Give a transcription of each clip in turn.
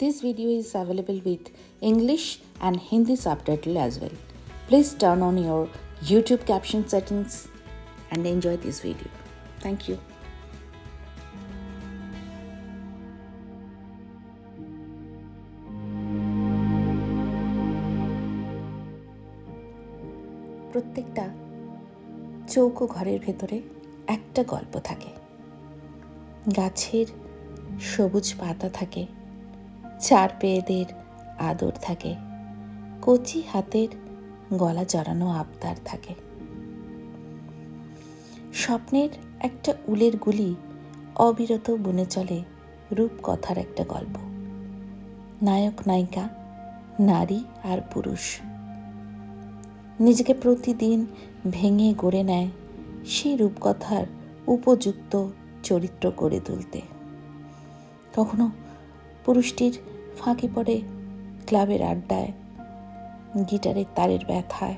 This video is available with English and Hindi subtitle as well. Please turn on your YouTube caption settings and enjoy this video. Thank you. প্রত্যেকটা চৌকো ঘরের ভেতরে একটা গল্প থাকে গাছের সবুজ পাতা থাকে চার পেয়েদের আদর থাকে। কচি হাতের গলা জড়ানো আবদার থাকে। স্বপ্নের একটা উলের গুলি অবিরত বুনে চলে রূপকথার একটা গল্প। নায়ক, নায়িকা, নারী আর পুরুষ। নিজেকে প্রতিদিন ভেঙে গড়ে নেয় সেই রূপকথার উপযুক্ত চরিত্র গড়ে তুলতে। কখনো পুরুষটির ফাঁকে পড়ে ক্লাবের আড্ডায়, গিটারের তারের ব্যথায়।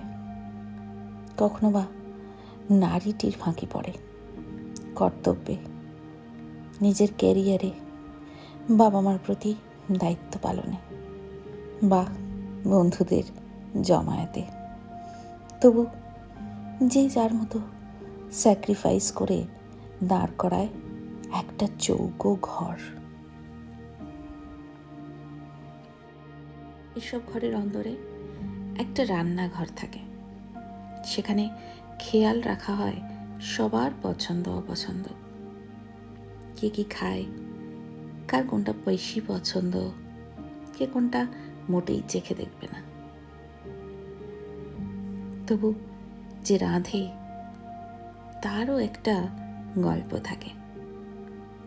কখনো বা নারীটির ফাঁকি পড়ে কর্তব্যে, নিজের ক্যারিয়ারে বাবা মার প্রতি দায়িত্ব পালনে বা বন্ধুদের জমায়েতে। তবু যে যার মতো স্যাক্রিফাইস করে দাঁড় করায় একটা চৌকো ঘর। এসব ঘরের অন্দরে একটা রান্নাঘর থাকে। সেখানে খেয়াল রাখা হয় সবার পছন্দ অপছন্দ। কে কি খায়, কার কোনটা বেশি পছন্দ, কে কোনটা মোটেই চেখে দেখবে না। তবু যে রাঁধে, তারও একটা গল্প থাকে।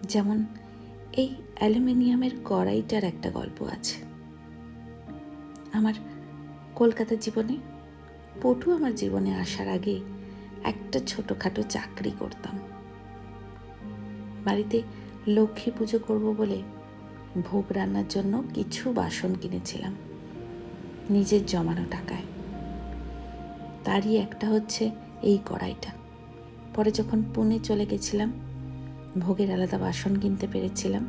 যেমন এই অ্যালুমিনিয়ামের কড়াইটার একটা গল্প আছে। আমার কলকাতা জীবনে, পটু আমার জীবনে আসার আগে একটা ছোটোখাটো চাকরি করতাম। বাড়িতে লক্ষ্মী পুজো করব বলে ভোগ রান্নার জন্য কিছু বাসন কিনেছিলাম, নিজের জমানো টাকায়। তারই একটা হচ্ছে এই কড়াইটা। পরে যখন পুনে চলে গেছিলাম, ভোগের আলাদা বাসন কিনতে পেরেছিলাম,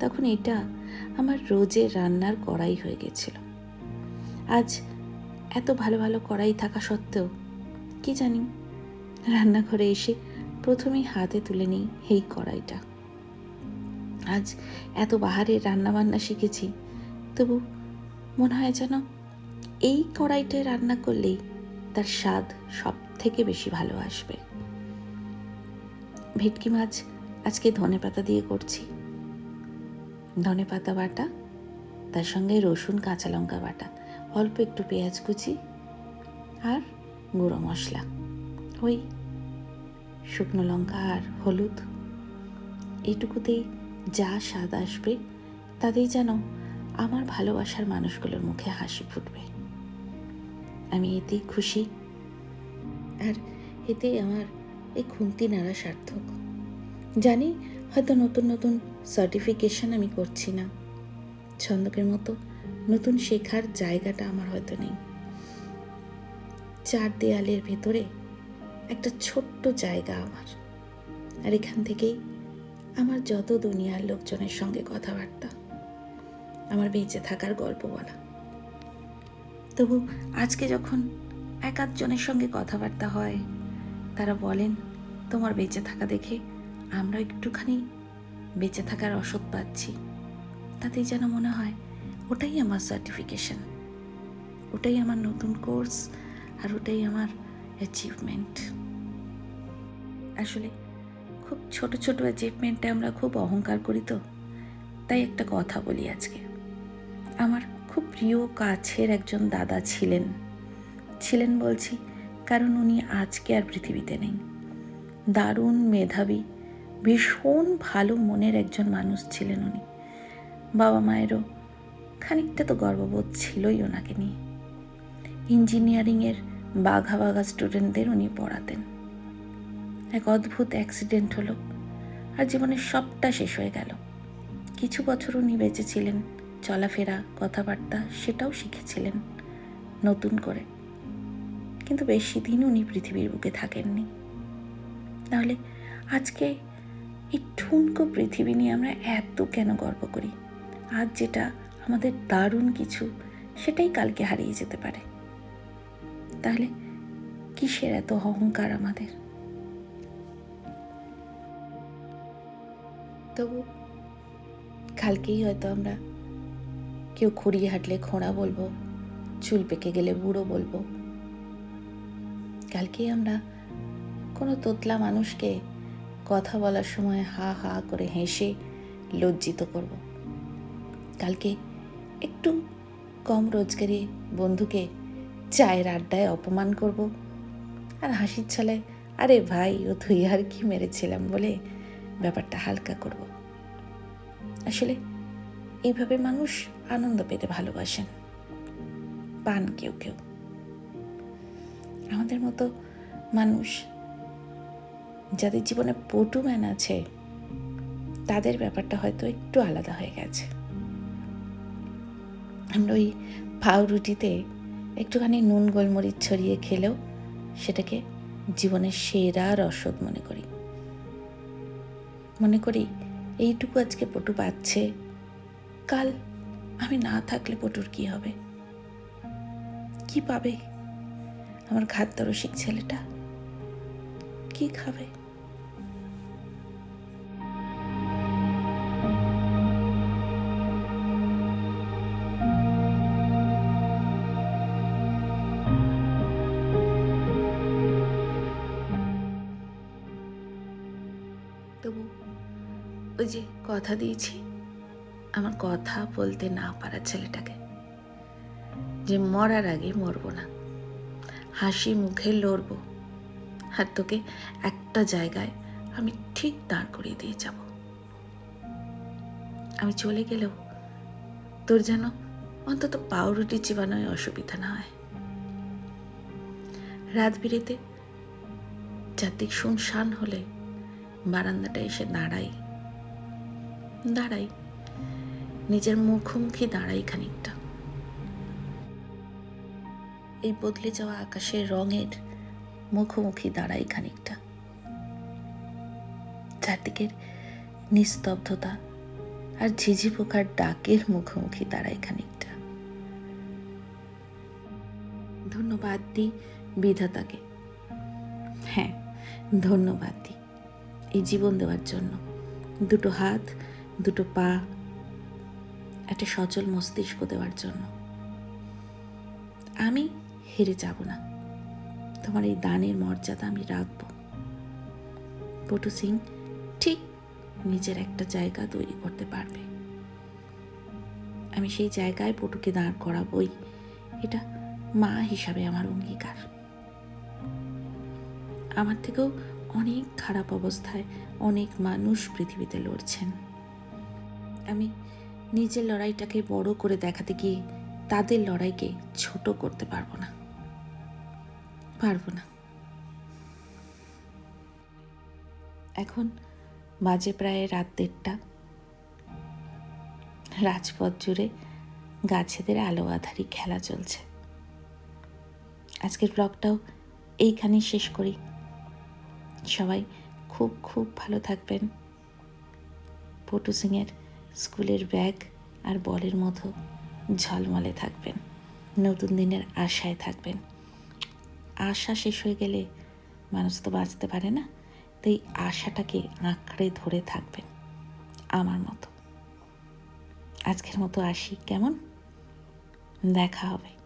তখন এটা আমার রোজের রান্নার কড়াই হয়ে গেছিল। আজ এত ভালো ভালো কড়াই থাকা সত্ত্বেও, কি জানি, রান্নাঘরে এসে প্রথমেই হাতে তুলে নিই এই কড়াইটা। আজ এত বাহারে রান্নাবান্না শিখেছি, তবু মনে হয় যেন এই কড়াইটায় রান্না করলেই তার স্বাদ সব থেকে বেশি ভালো আসবে। ভেটকি মাছ আজকে ধনে পাতা দিয়ে করছি। ধনে পাতা বাটা, তার সঙ্গে রসুন, কাঁচা লঙ্কা বাটা। অল্প একটু পেঁয়াজ কুচি আর গুঁড়ো মশলা। ওই শুকনো লঙ্কা আর হলুদ। এটুকুতেই যা স্বাদ আসবে, তাতেই যেন আমার ভালোবাসার মানুষগুলোর মুখে হাসি ফুটবে। আমি এতেই খুশি। আর এতে আমার এই খুন্তি নাড়া সার্থক। জানি হয়তো নতুন নতুন সার্টিফিকেশন আমি করছি না। ছন্দকের মতো নতুন শেখার জায়গাটা আমার হয়তো নেই। চার দেয়ালের ভেতরে একটা ছোট্ট জায়গা আমার। আর এখান থেকেই আমার যত দুনিয়ার লোকজনের সঙ্গে কথাবার্তা, আমার বেঁচে থাকার গল্প বলা। তবু আজকে যখন এক আধজনের সঙ্গে কথাবার্তা হয়, তারা বলেন, তোমার বেঁচে থাকা দেখে আমরা একটুখানি বেঁচে থাকার অসৎ পাচ্ছি। তাতেই যেন মনে হয় ওটাই আমার সার্টিফিকেশন ওটাই আমার নতুন কোর্স আর ওটাই আমার অ্যাচিভমেন্ট আসলে খুব ছোট ছোট অ্যাচিভমেন্টে আমরা খুব অহংকার করি তো, তাই একটা কথা বলি আজকে। আমার খুব প্রিয় কাছের একজন দাদা ছিলেন ছিলেন বলছি কারণ উনি আজকে আর পৃথিবীতে নেই। দারুণ মেধাবী, ভীষণ ভালো মনের একজন মানুষ ছিলেন উনি। বাবা মায়েরও খানিকটা তো গর্ববোধ ছিলই ওনাকে নিয়ে। ইঞ্জিনিয়ারিংয়ের বাঘা বাঘা স্টুডেন্টদের উনি পড়াতেন। এক অদ্ভুত অ্যাক্সিডেন্ট হলো আর জীবনের সবটা শেষ হয়ে গেল। কিছু বছর উনি বেঁচে ছিলেন, চলাফেরা, কথাবার্তা সেটাও শিখেছিলেন নতুন করে। কিন্তু বেশি দিন উনি পৃথিবীর বুকে থাকেননি। তাহলে আজকে এই ঠুনকো পৃথিবী নিয়ে আমরা এত কেন গর্ব করি? আজ যেটা আমাদের দারুণ কিছু সেটাই কালকে হারিয়ে যেতে পারে। তাহলে কিসের এত অহংকার আমাদের? তবু কালকেই হয়তো আমরা কেউ খড়িয়ে হাঁটলে খোঁড়া বলব, চুল পেকে গেলে বুড়ো বলব। কালকেই আমরা কোনো তোতলা মানুষকে কথা বলার সময় হা হা করে হেসে লজ্জিত করব। কালকে একটু কম রোজগারি বন্ধুকে চায়ের আড্ডায় অপমান করব। আর হাসির ছলে, আরে ভাই, ও তুই আর কি মেরেছিলাম? বলে ব্যাপারটা হালকা করব। আসলে এইভাবে মানুষ আনন্দ পেতে ভালোবাসেন, পান কেউ কেউ। আমাদের মতো মানুষ যাদের জীবনে পটু ম্যান আছে, তাদের ব্যাপারটা হয়তো একটু আলাদা হয়ে গেছে। আমরা ওই পাউরুটিতে একটুখানি নুন গোলমরিচ ছড়িয়ে খেলেও সেটাকে জীবনের সেরা রসদ মনে করি। মনে করি এইটুকু আজকে পটু পাচ্ছে কাল আমি না থাকলে পটুর কি হবে? কি পাবে? আমার খাদ্য রসিক ছেলেটা? কি খাবে? ওই যে কথা দিয়েছি। আমার কথা বলতে না পারা ছেলেটাকে। যে মরার আগে মরবো না। হাসি মুখে লড়বো। আর তোকে একটা জায়গায় আমি ঠিক দাঁড় করিয়ে দিয়ে যাব। আমি চলে গেলেও তোর যেন অন্তত পাউরুটি চিবানোয় অসুবিধা না হয়। রাত বিরেতে চারদিক শুনশান হলে বারান্দাটা এসে দাঁড়াই। দাঁড়াই। নিজের মুখোমুখি দাঁড়াই খানিকটা। এই বদলে যাওয়া আকাশের রঙের মুখোমুখি দাঁড়াই খানিকটা। চারদিকের নিস্তব্ধতা আর ঝিঝি পোকার ডাকের মুখোমুখি দাঁড়াই খানিকটা। ধন্যবাদ দিই বিধাতাকে। হ্যাঁ ধন্যবাদ দিই এই জীবন দেওয়ার জন্য। দুটো হাত দুটো পা, একটা সচল মস্তিষ্ক দেওয়ার জন্য। আমি হেরে যাব না। তোমার এই দানের মর্যাদা আমি রাখব। পটু সিং ঠিক নিজের একটা জায়গা তৈরি করতে পারবে। আমি সেই জায়গায় পটুকে দাঁড় করাবই। এটা মা হিসাবে আমার অঙ্গীকার। আমার থেকেও অনেক খারাপ অবস্থায় অনেক মানুষ পৃথিবীতে লড়ছেন। আমি নিজের লড়াইটাকে বড় করে দেখাতে গিয়ে তাদের লড়াইকে ছোট করতে পারব না। পারব না। এখন বাজে প্রায় রাত দেড়টা। রাজপথ জুড়ে গাছেদের আলো আধারি খেলা চলছে। আজকের ব্লগটাও এইখানেই শেষ করি। সবাই খুব খুব ভালো থাকবেন। পটু সিংয়ের স্কুলের ব্যাগ আর বলের মতো ঝলমলে থাকবেন। নতুন দিনের আশায় থাকবেন। আশা শেষ হয়ে গেলে মানুষ তো বাঁচতে পারে না, তাই আশাটাকে আঁকড়ে ধরে থাকবেন আমার মতো। আজকের মতো আসি, কেমন? দেখা হবে।